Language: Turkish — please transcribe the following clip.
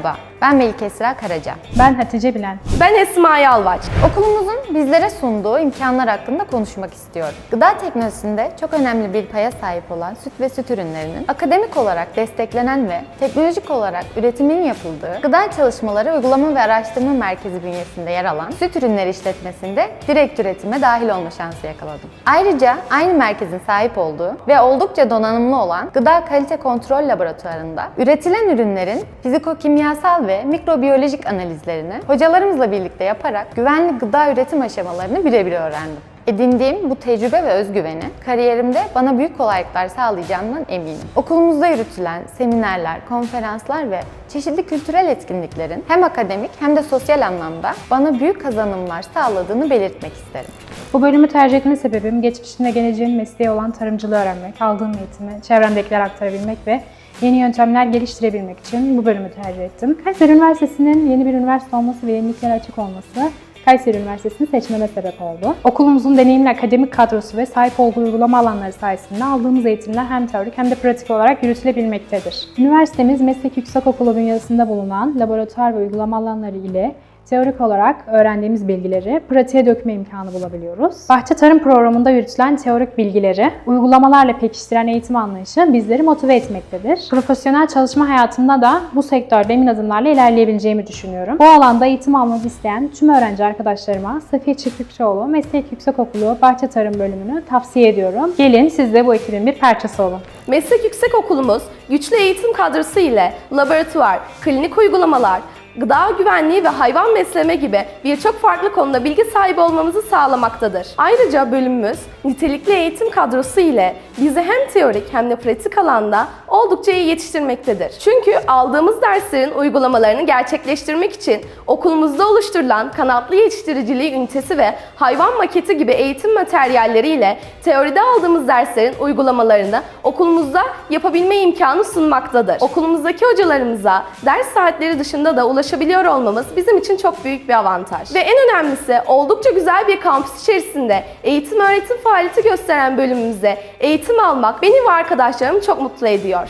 吧。Ben Melike Esra Karaca. Ben Hatice Bilen. Ben Esma Yalvaç. Okulumuzun bizlere sunduğu imkanlar hakkında konuşmak istiyorum. Gıda teknolojisinde çok önemli bir paya sahip olan süt ve süt ürünlerinin akademik olarak desteklenen ve teknolojik olarak üretiminin yapıldığı Gıda Çalışmaları Uygulama ve Araştırma Merkezi bünyesinde yer alan süt ürünleri işletmesinde direkt üretime dahil olma şansı yakaladım. Ayrıca aynı merkezin sahip olduğu ve oldukça donanımlı olan Gıda Kalite Kontrol Laboratuvarında üretilen ürünlerin fiziko-kimyasal ve mikrobiyolojik analizlerini hocalarımızla birlikte yaparak güvenli gıda üretim aşamalarını birebir öğrendim. Edindiğim bu tecrübe ve özgüveni kariyerimde bana büyük kolaylıklar sağlayacağından eminim. Okulumuzda yürütülen seminerler, konferanslar ve çeşitli kültürel etkinliklerin hem akademik hem de sosyal anlamda bana büyük kazanımlar sağladığını belirtmek isterim. Bu bölümü tercih etme sebebim geçmişinde geleceğin mesleği olan tarımcılığı öğrenmek, aldığım eğitimi çevremdekilere aktarabilmek ve yeni yöntemler geliştirebilmek için bu bölümü tercih ettim. Kayseri Üniversitesi'nin yeni bir üniversite olması ve yeniliklere açık olması Kayseri Üniversitesi'ni seçmeme sebep oldu. Okulumuzun deneyimli akademik kadrosu ve sahip olduğu uygulama alanları sayesinde aldığımız eğitimler hem teorik hem de pratik olarak yürütülebilmektedir. Üniversitemiz Meslek Yüksekokulu bünyesinde bulunan laboratuvar ve uygulama alanları ile teorik olarak öğrendiğimiz bilgileri pratiğe dökme imkanı bulabiliyoruz. Bahçe Tarım Programı'nda yürütülen teorik bilgileri uygulamalarla pekiştiren eğitim anlayışı bizleri motive etmektedir. Profesyonel çalışma hayatında da bu sektörde emin adımlarla ilerleyebileceğimi düşünüyorum. Bu alanda eğitim almak isteyen tüm öğrenci arkadaşlarıma Safiye Çiftlikçioğlu Meslek Yüksekokulu Bahçe Tarım bölümünü tavsiye ediyorum. Gelin siz de bu ekibin bir parçası olun. Meslek Yüksekokulumuz güçlü eğitim kadrosu ile laboratuvar, klinik uygulamalar, gıda güvenliği ve hayvan besleme gibi birçok farklı konuda bilgi sahibi olmamızı sağlamaktadır. Ayrıca bölümümüz nitelikli eğitim kadrosu ile bizi hem teorik hem de pratik alanda oldukça iyi yetiştirmektedir. Çünkü aldığımız derslerin uygulamalarını gerçekleştirmek için okulumuzda oluşturulan kanatlı yetiştiriciliği ünitesi ve hayvan maketi gibi eğitim materyalleriyle teoride aldığımız derslerin uygulamalarını okulumuzda yapabilme imkanı sunmaktadır. Okulumuzdaki hocalarımıza ders saatleri dışında da ulaşabiliyor olmamız bizim için çok büyük bir avantaj. Ve en önemlisi oldukça güzel bir kampüs içerisinde eğitim öğretim faaliyeti gösteren bölümümüzde eğitim almak beni ve arkadaşlarımı çok mutlu ediyor.